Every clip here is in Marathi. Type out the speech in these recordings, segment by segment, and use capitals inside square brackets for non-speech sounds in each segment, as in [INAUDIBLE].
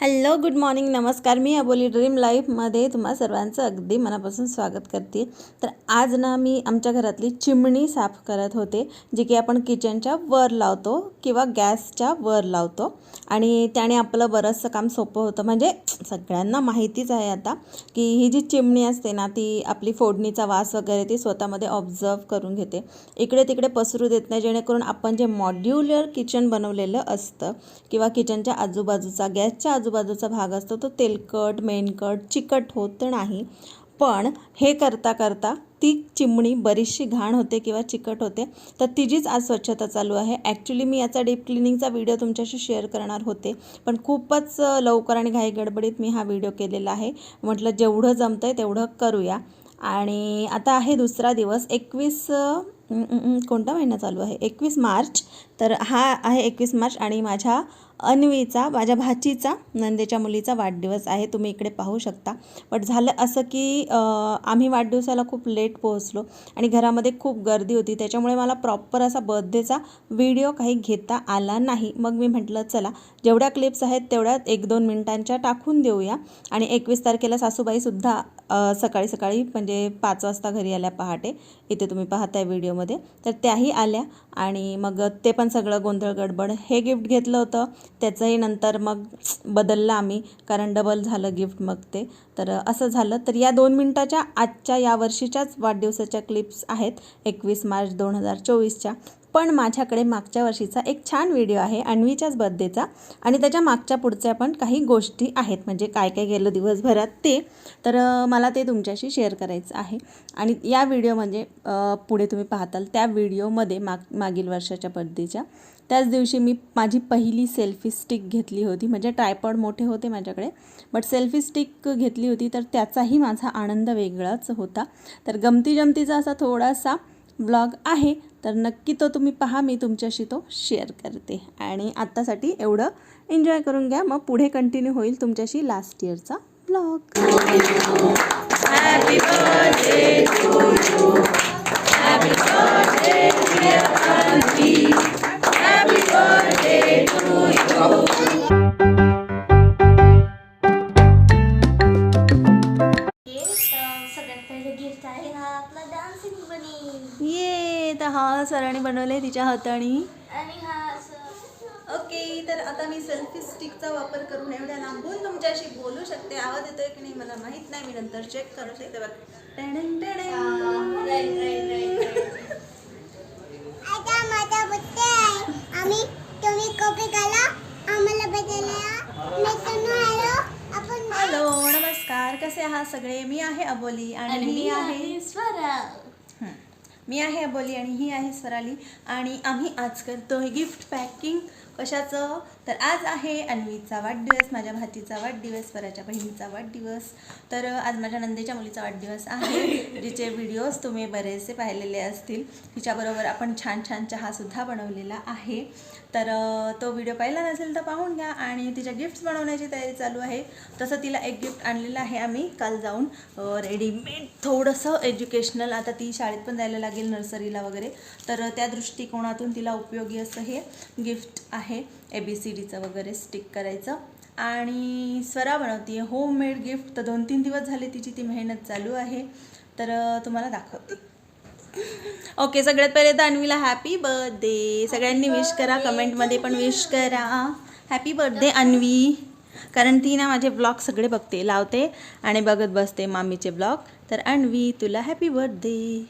हॅलो गुड मॉर्निंग नमस्कार. मी अबोली ड्रीम लाईफमध्ये तुम्हा सर्वांचं अगदी मनापासून स्वागत करते. तर आज ना मी आमच्या घरातली चिमणी साफ करत होते जी की आपण किचनच्या वर लावतो किंवा गॅसच्या वर लावतो. आणि त्याने आपलं बरंचसं काम सोपं होतं. म्हणजे सगळ्यांना माहितीच आहे आता की ही जी चिमणी असते ना ती आपली फोडणीचा वास वगैरे ती स्वतःमध्ये ऑब्झर्व करून घेते. इकडे तिकडे पसरू देत नाही जेणेकरून आपण जे मॉड्युलर किचन बनवलेलं असतं किंवा किचनच्या आजूबाजूचा गॅसच्या आजूबाजूचा भाग असतो तो तेलकट मेनकट चिकट होत नाही. पण हे करता करता ती चिमणी बरीचशी घाण होते किंवा चिकट होते. तर तिचीच आज स्वच्छता चालू आहे. ॲक्च्युली मी याचा डीप क्लिनिंगचा व्हिडिओ तुमच्याशी शेअर करणार होते. पण खूपच लवकर आणि घाई गडबडीत मी हा व्हिडिओ केलेला आहे. म्हटलं जेवढं जमतं आहे तेवढं करूया. आणि आता आहे दुसरा दिवस. एकवीस कोणता महिना चालू आहे? एकवीस मार्च. तर हा आहे एकवीस मार्च आणि माझ्या अन्वीचा माझ्या भाचीचा नंदेच्या मुलीचा वाढदिवस आहे. तुम्ही इकडे पाहू शकता. बट झालं असं की आम्ही वाढदिवसाला खूप लेट पोहोचलो आणि घरामध्ये खूप गर्दी होती. त्याच्यामुळे मला प्रॉपर असा बर्थडेचा व्हिडिओ काही घेता आला नाही. मग मी म्हटलं चला जेवढ्या क्लिप्स आहेत तेवढ्या एक दोन मिनिटांच्या टाकून देऊया. आणि एकवीस तारखेला सासूबाईसुद्धा सकाळी सकाळी म्हणजे पाच वाजता घरी आल्या पहाटे. इथे तुम्ही पाहताय व्हिडिओ व्हिडिओमध्ये तर त्याही आल्या आणि मग ते पण सगळं गोंधळ गडबड. हे गिफ्ट घेतलं होतं. त्याचंही नंतर मग बदललं आम्ही कारण डबल झालं गिफ्ट मग ते. तर असं झालं. तर या दोन मिनटाच्या आजच्या या वर्षीच्याच वाढदिवसाच्या क्लिप्स आहेत. एकवीस मार्च दोन हजार चोवीसच्या. पण माझ्याकडे मागच्या वर्षीचा एक छान व्हिडिओ आहे अन्वीच्याच बर्थडेचा आणि त्याच्या मागच्या पुढच्या पण काही गोष्टी आहेत म्हणजे काय काय गेलं दिवसभरात ते. तर मला ते तुमच्याशी शेअर करायचं आहे. आणि या व्हिडिओ म्हणजे पुढे तुम्ही पाहताल त्या व्हिडिओमध्ये माग मागील वर्षाच्या बर्थडेच्या त्याच दिवशी मी माझी पहिली सेल्फी स्टिक घेतली होती म्हणजे ट्रायपॉड मोठे होते माझ्याकडे. बट सेल्फी स्टिक घेतली होती तर त्याचाही माझा आनंद वेगळाच होता. तर गमती जमतीचा असा थोडासा ब्लॉग आहे तर नक्की तो तुम्ही पहा मी तुमच्याशी तो शेअर करते. आणि आत्तासाठी एवढं. एन्जॉय करून घ्या मग पुढे कंटिन्यू होईल तुमच्याशी लास्ट इयरचा ब्लॉग बनवलं आहे तिच्या हाताने. आणि हा असं ओके तर आता मी सेल्फी स्टिकचा वापर करून एवढ्या लांबून तुमच्याशी बोलू शकते. आवाज येतोय की नाही मला माहीत नाही. मी नंतर चेक करू शकते बघ. टेडन टेडन. तुम्ही कॉपी करा आम्हाला बदलला हॅलो आपण हॅलो नमस्कार. कसे आहात सगळे? मी आहे अबोली आणि मी आहे स्वरा. मी आहे अबोली आणि ही आहे स्वराली आणि आम्ही आज करतोय गिफ्ट पॅकिंग कशाचं? तर आज आहे अन्वीचा वाढदिवस माझ्या भाचीचा वाढदिवस स्वराच्या बहिणीचा वाढदिवस. तर आज माझ्या नंदेच्या मुलीचा वाढदिवस आहे [LAUGHS] जिचे व्हिडिओज तुम्ही बरेचसे पाहिलेले असतील. तिच्याबरोबर आपण छान छान चहासुद्धा बनवलेला आहे. तर तो व्हिडिओ पाहिला नसेल तर पाहून घ्या आणि तिच्या गिफ्ट्स बनवण्याची तयारी चालू आहे. तसं तिला एक गिफ्ट आणलेलं आहे आम्ही काल जाऊन रेडीमेड थोडंसं एज्युकेशनल आता ती शाळेत पण जायला लागेल नर्सरीला वगैरे. तर त्या दृष्टिकोनातून तिला उपयोगी असं हे गिफ्ट आहे. ए बी सी डीचं वगैरे स्टिक करायचं. आणि स्वरा बनवते होम मेड गिफ्ट तर दोन तीन दिवस झाले तिची ती मेहनत चालू आहे. तर तुम्हाला दाखवते ओके सगळ्यात पहिले तर अन्वीला हॅपी बर्थडे सगळ्यांनी विश करा. कमेंटमध्ये पण विश करा. Happy birthday Anvi. कारण ती ना माझे ब्लॉग सगळे बघते लावते आणि बघत बसते मामीचे ब्लॉग तर अन्वी तुला हॅपी बर्थडे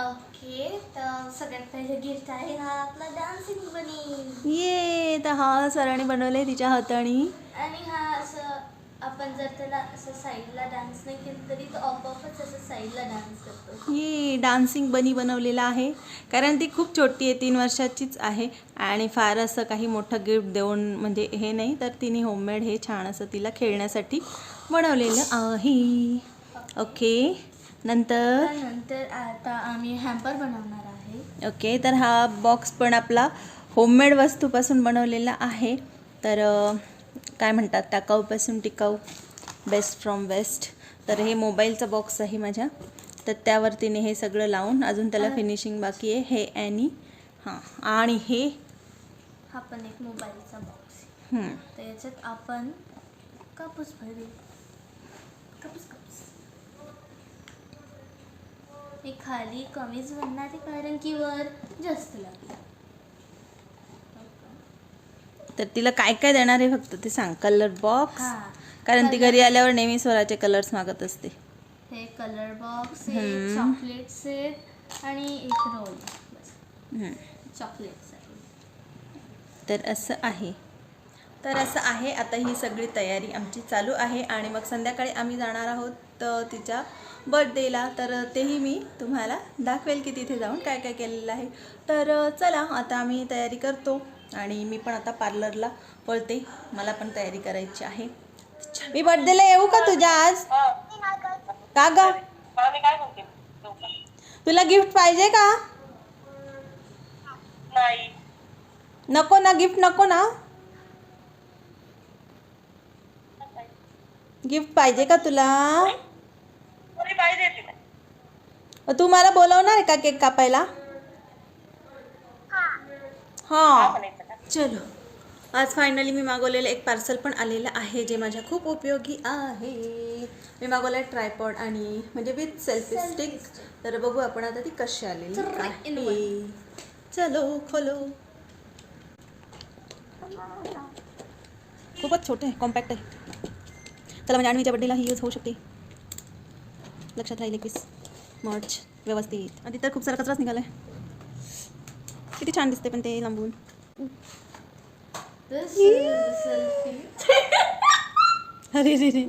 ओके तर सगळ्यात पहिले गिफ्ट आहे हा आपला डान्सिंग बनी ये तर हा सरांनी बनवले तिच्या हाताने. आणि हा असं आपण जर त्याला असं साईडला डान्स नाही केलं तरी तो आपोआपच असं साईडला डान्स करतो ये डान्सिंग बनी बनवलेला आहे. कारण ती खूप छोटी आहे तीन वर्षाचीच आहे. आणि फार असं काही मोठं गिफ्ट देऊन म्हणजे हे नाही तर तिने होममेड हे छान असं तिला खेळण्यासाठी बनवलेलं आहे. ओके नंतर? त्यानंतर आता आम्ही हॅम्पर बनवणार आहे. ओके तर हा बॉक्स पण आपला होममेड वस्तूपासून बनवलेला आहे. तर काय म्हणतात टाकाऊपासून टिकाऊ बेस्ट फ्रॉम वेस्ट तर हे मोबाईलचा बॉक्स आहे माझ्या. तर त्यावरतीने हे सगळं लावून अजून त्याला फिनिशिंग बाकी आहे. हे ॲनी हां आणि हे हा पण एक मोबाईलचा बॉक्स हं, तर याच्यात आपण कापूस भरू. कापूस कापूस. हे खाली कमीच बनणार आहे कारण की वर जास्त लागलं. तर तिला काय काय देणार आहे फक्त ते सांग. कलर बॉक्स कारण ती घरी आल्यावर नेहमी स्वराचे कलर्स मागत असते. हे कलर बॉक्स चॉकलेट्स आहेत आणि एक रोल. चॉकलेट्स तर असं आहे. तर असं आहे. आता ही सगळी तयारी आमची चालू आहे आणि मग संध्याकाळी आम्ही जाणार आहोत तिच्या बर्थडेला तर तेही मी तुम्हाला दाखवेल की तिथे जाऊन काय काय केलेलं आहे. तर चला आता आम्ही तयारी करतो. आणि मी पण आता पार्लरला पळते. मला पण तयारी करायची आहे. मी बर्थडेला येऊ का तुझ्या आज? का ग? तुला गिफ्ट पाहिजे का? नको ना गिफ्ट नको ना. गिफ्ट पाहिजे का तुला? तू मला बोलवणार आहे का केक कापायला? हा. चलो. आज फायनली मी मागवलेलं एक पार्सल पण आलेलं आहे जे माझ्या खूप उपयोगी आहे. मी मागवलं आहे ट्रायपॉड आणि म्हणजे विथ सेल्फी स्टिक तर बघू आपण आता ती कशी आलेली आहे. चलो खोलो. खूपच छोटे आहे कॉम्पॅक्ट आहे. चला म्हणजे आणवीच्या बड्डेला ही यूज होऊ शकते. लक्षात राहील एकवीस. मार्च व्यवस्थित. आणि तर खूप सारा कचराच निघाला आहे किती छान दिसते पण ते लांबून. This is selfie. अरे रे रे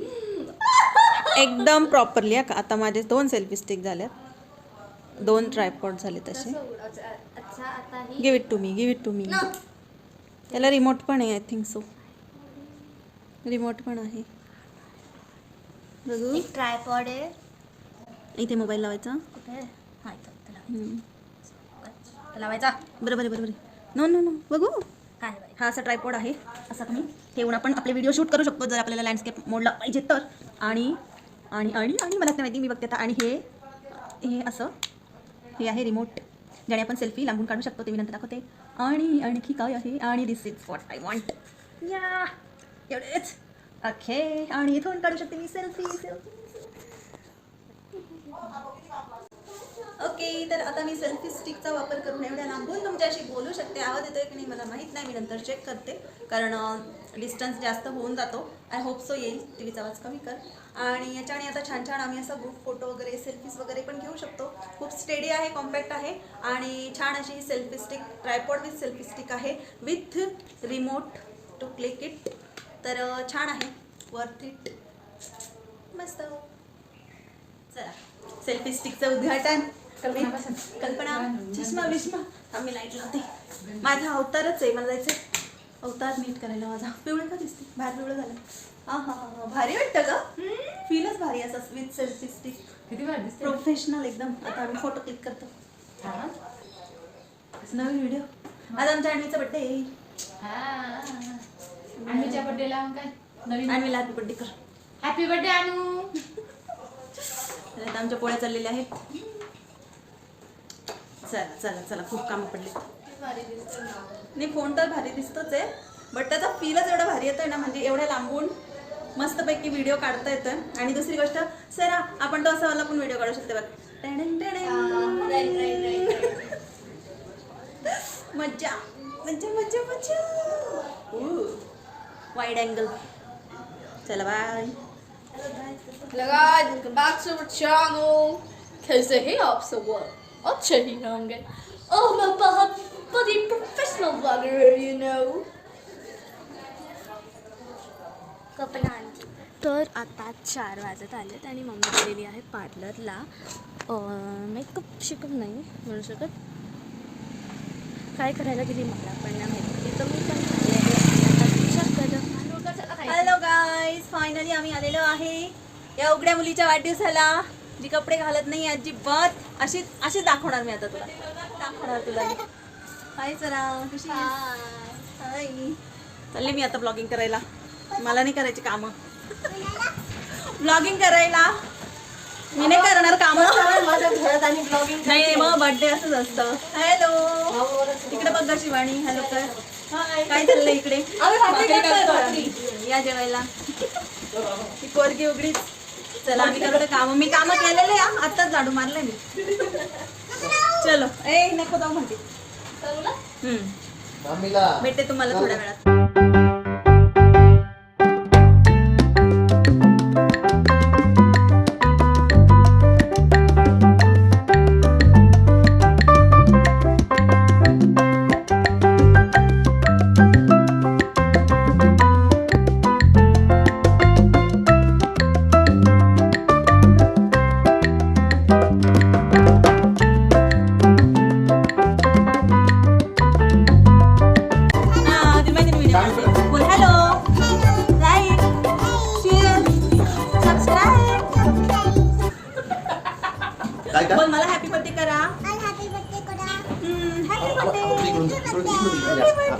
एकदम प्रॉपरली का? आता माझे दोन सेल्फी स्टिक झाल्यात दोन ट्रायपॉड झाले तसे give it to me give it to me. त्याला रिमोट पण आहे आय थिंक सो रिमोट पण आहे. बघू. ट्रायपॉड आहे. इथे मोबाईल लावायचा. लावायचं. बरोबर बरोबर आहे नो नो नो बघू. काय हा असा ट्रायपॉड आहे. असा तुम्ही ठेवून आपण आपले व्हिडिओ शूट करू शकतो जर आपल्याला लँडस्केप मोडला पाहिजे तर. आणि आणि आणि आणि मला माहिती मी बघते आता. आणि हे हे असं. हे आहे रिमोट ज्याने आपण सेल्फी लांबून काढू शकतो ते मी नंतर दाखवते. आणि आणखी काय आहे? आणि this is what I want या. एवढेच. ओके आणि इथून काढू शकते मी सेल्फी सेल्फी ओके तर आता मी सेल्फी स्टिकचा वापर करून एवढ्या लांबून तुमच्याशी बोलू शकते. आवाज येतोय की नाही मला माहीत नाही मी नंतर चेक करते. कारण डिस्टन्स जास्त होऊन जातो. आय होप सो येईल. टी व्हीचा आवाज कमी कर. आणि याच्याने आता छान छान आम्ही असा ग्रुप फोटो वगैरे सेल्फीज वगैरे पण घेऊ शकतो. खूप स्टेडी आहे कॉम्पॅक्ट आहे. आणि छान अशी selfie stick tripod with selfie stick आहे. With remote to click it तर छान आहे. वर्थ इट मस्त. चला. सेल्फी स्टिकचं उद्घाटन. कल्पना चष्मा बिष्मा आम्ही लाइट लावते. माझा अवतारच आहे मला जायचं अवतार नीट करायला माझा. पिवळं का दिसते बाहेर पिवळं झालं. हा हा हा हा. भारी वाटतं का फीलच भारी असं विथ सेल्फी स्टिक किती भारी दिसते प्रोफेशनल एकदम. आता आम्ही फोटो क्लिक करतो? नवीन व्हिडिओ आज आमच्या आणवीचा बड्डे. अन्नूच्या बर्थडेला काय? नवीन आणवीला हॅपी बड्डे कर. हॅपी तर आता आमच्या पोळ्या चाललेल्या आहेत. चला चला चला खूप कामं पडली. नाही फोन तर भारी दिसतोच आहे बट त्याचा फीलच एवढा भारी येतोय ना म्हणजे एवढ्या लांबून मस्तपैकी व्हिडिओ काढता येतोय. आणि दुसरी गोष्ट सर आपण तो असा वाला पण व्हिडिओ काढू शकतो बघ. मज्जा. मज्जा मज्जा मज्जा. वाईड अँगल चला bye back to our channel. कैसे हैं आप सब? अच्छे ही होंगे Oh मैं बहुत बड़ी professional blogger you know. Kalpana aunty तर आता चार वाजत आलेत आणि मम्मी गेलेली आहे पार्लरला. मेकअप शिकत नाही म्हणू शकत. काय करायला गेली मला पण नाही माहिती. तर मी पण. हॅलो गाईज फायनली आम्ही आलेलो आहे. या उघड्या मुलीच्या वाढदिवसाला. जी कपडे घालत नाही अजिबात. अशी अशीच दाखवणार मी आता तुला. दाखवणार तुला. हाय सरा कशी हाय चालले मी आता ब्लॉगिंग करायला. मला नाही करायची कामं. ब्लॉगिंग करायला. मी नाही करणार कामं. नाही मग बर्थडे असंच असतं. हॅलो तिकडे बघ ग शिवानी. हॅलो कर काय चाललंय इकडे. या जेवायला. ही पोरगी उघडीच. चला आम्ही करतो काम. मी काम केलेले आताच झाडू मारले मी. चलो. ए नको जाऊ म्हणते. हम्म. भेटते तुम्हाला थोड्या वेळात.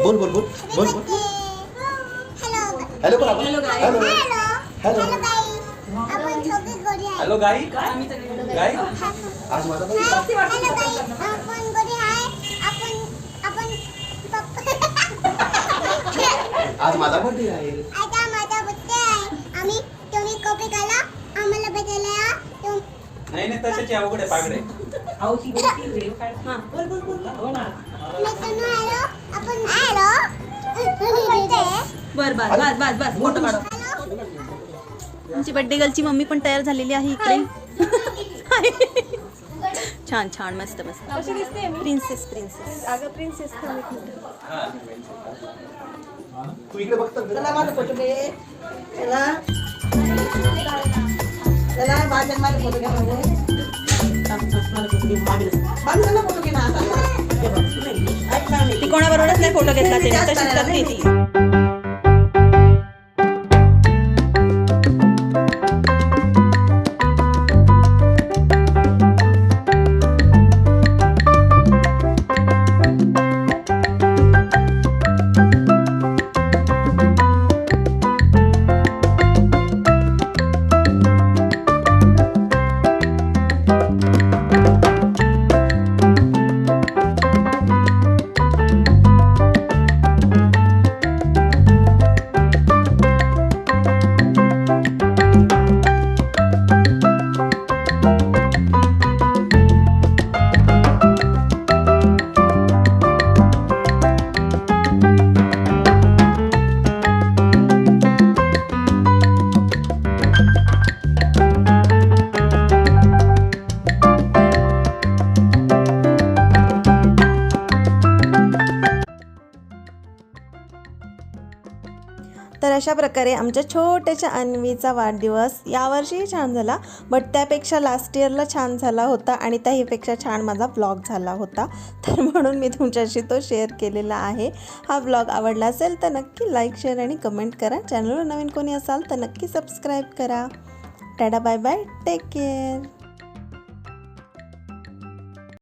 बोल बोल बोल बोल हॅलो हॅलो बोल. Hello hello hello guys. Guys आज माझा आज माझा बर्थडे आहे आता माझा बर्थडे आहे आम्ही तुम्ही कॉपी करा आम्हाला बदलला तुम नाही नाही तशाची अवघड आहे पागडे हा बोल बोल बोल. मी तनु हॅलो आपण हॅलो बर बर. बस बस बस फोटो काढो. आमची बर्थडे गर्लची मम्मी पण तयार झालेली आहे इकडे. छान छान मस्त मस्त. प्रिन्सेस प्रिन्सेस अगं प्रिन्सेस तू इकडे बघतो चला माझा फोटो घे. चला. चला माझ्या माझा फोटो घ्या माझा फोटो घे ना आता. हे बघ, नाही. फोटो घेतला ते तशीच करते ती. तर अशा प्रकारे आमच्या छोट्याशा अन्वीचा वाढदिवस यावर्षीही छान झाला बट त्यापेक्षा लास्ट इयरला छान झाला होता आणि त्याहीपेक्षा छान माझा ब्लॉग झाला होता. तर म्हणून मी तुमच्याशी तो शेअर केलेला आहे. हा ब्लॉग आवडला असेल तर नक्की लाईक शेअर आणि कमेंट करा. चॅनलवर नवीन कोणी असाल तर नक्की सबस्क्राईब करा. Tata bye bye take care